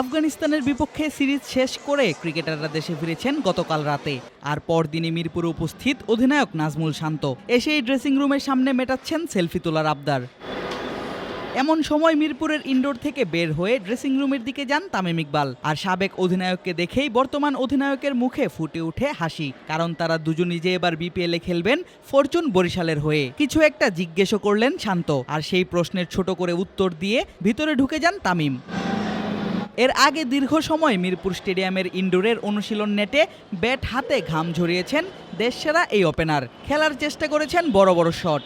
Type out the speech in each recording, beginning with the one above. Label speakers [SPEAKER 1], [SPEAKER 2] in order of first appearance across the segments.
[SPEAKER 1] আফগানিস্তানের বিপক্ষে সিরিজ শেষ করে ক্রিকেটাররা দেশে ফিরেছেন গতকাল রাতে। আর পরদিনই মিরপুরে উপস্থিত অধিনায়ক নাজমুল শান্ত। এসেই ড্রেসিং রুমের সামনে মেটাচ্ছেন সেলফি তোলার আবদার। এমন সময় মিরপুরের ইনডোর থেকে বের হয়ে ড্রেসিং রুমের দিকে যান তামিম ইকবাল। আর সাবেক অধিনায়ককে দেখেই বর্তমান অধিনায়কের মুখে ফুটে উঠে হাসি। কারণ তারা দুজনই যে এবার বিপিএলে খেলবেন ফরচুন বরিশালের হয়ে। কিছু একটা জিজ্ঞেসও করলেন শান্ত। আর সেই প্রশ্নের ছোট করে উত্তর দিয়ে ভিতরে ঢুকে যান তামিম। এর আগে দীর্ঘ সময় মিরপুর স্টেডিয়ামের ইনডোরের অনুশীলন নেটে ব্যাট হাতে ঘাম ঝরিয়েছেন দেশসেরা এই ওপেনার। খেলার চেষ্টা করেছেন বড় বড় শট।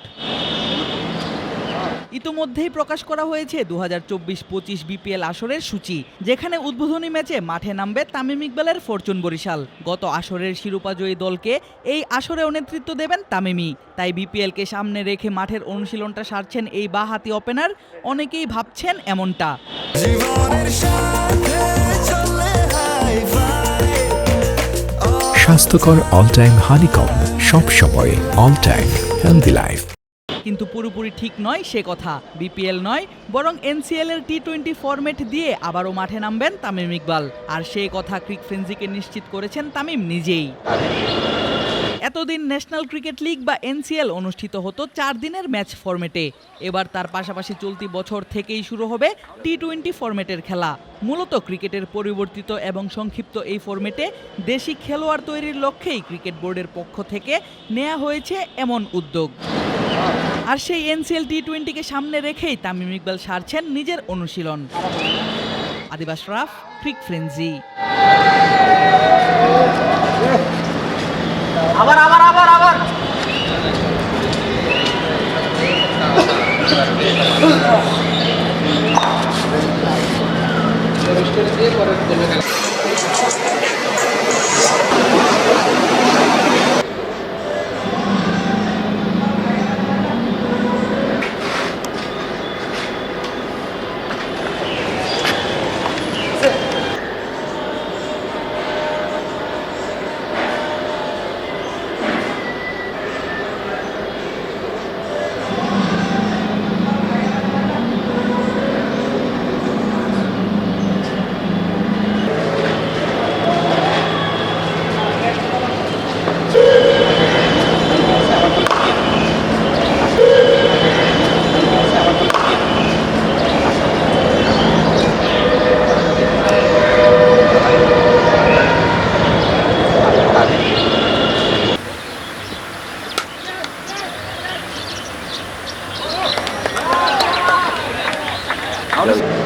[SPEAKER 1] ইতোমধ্যেই প্রকাশ করা হয়েছে দু হাজার চব্বিশ পঁচিশ বিপিএল আসরের সূচি যেখানে উদ্বোধনী ম্যাচে মাঠে নামবে তামিম ইকবালের ফরচুন বরিশাল। গত আসরের শিরোপাজয়ী দলকে এই আসরেও নেতৃত্ব দেবেন তামিমি তাই বিপিএলকে সামনে রেখে মাঠের অনুশীলনটা সারছেন এই বাহাতি ওপেনার অনেকেই ভাবছেন এমনটা।
[SPEAKER 2] স্বাস্থ্যকর অল টাইম হানিকম সব সময় অল টাইম হেলদি লাইফ
[SPEAKER 1] কিন্তু পুরোপুরি ঠিক নয় সে কথা। বিপিএল নয়, বরং এনসিএল এর টি টোয়েন্টি ফরম্যাট দিয়ে আবারও মাঠে নামবেন তামিম ইকবাল। আর সেই কথা ক্রিক ফ্রেন্সিকে নিশ্চিত করেছেন তামিম নিজেই। এতদিন ন্যাশনাল ক্রিকেট লিগ বা এনসিএল অনুষ্ঠিত হতো চার দিনের ম্যাচ ফরম্যাটে এবার তার পাশাপাশি চলতি বছর থেকেই শুরু হবে টি টোয়েন্টি ফরম্যাটের খেলা। মূলত ক্রিকেটের পরিবর্তিত এবং সংক্ষিপ্ত এই ফরম্যাটে দেশি খেলোয়াড় তৈরির লক্ষ্যেই ক্রিকেট বোর্ডের পক্ষ থেকে নেওয়া হয়েছে এমন উদ্যোগ। হ্যাঁ। আর সেই এনসিএল টি টোয়েন্টিকে সামনে রেখেই তামিম ইকবাল সারছেন নিজের অনুশীলন। আদিবাস রাফ ক্রিক ফ্রেন্সি।
[SPEAKER 3] আবার আবার আবার আবার। Alles. Ja.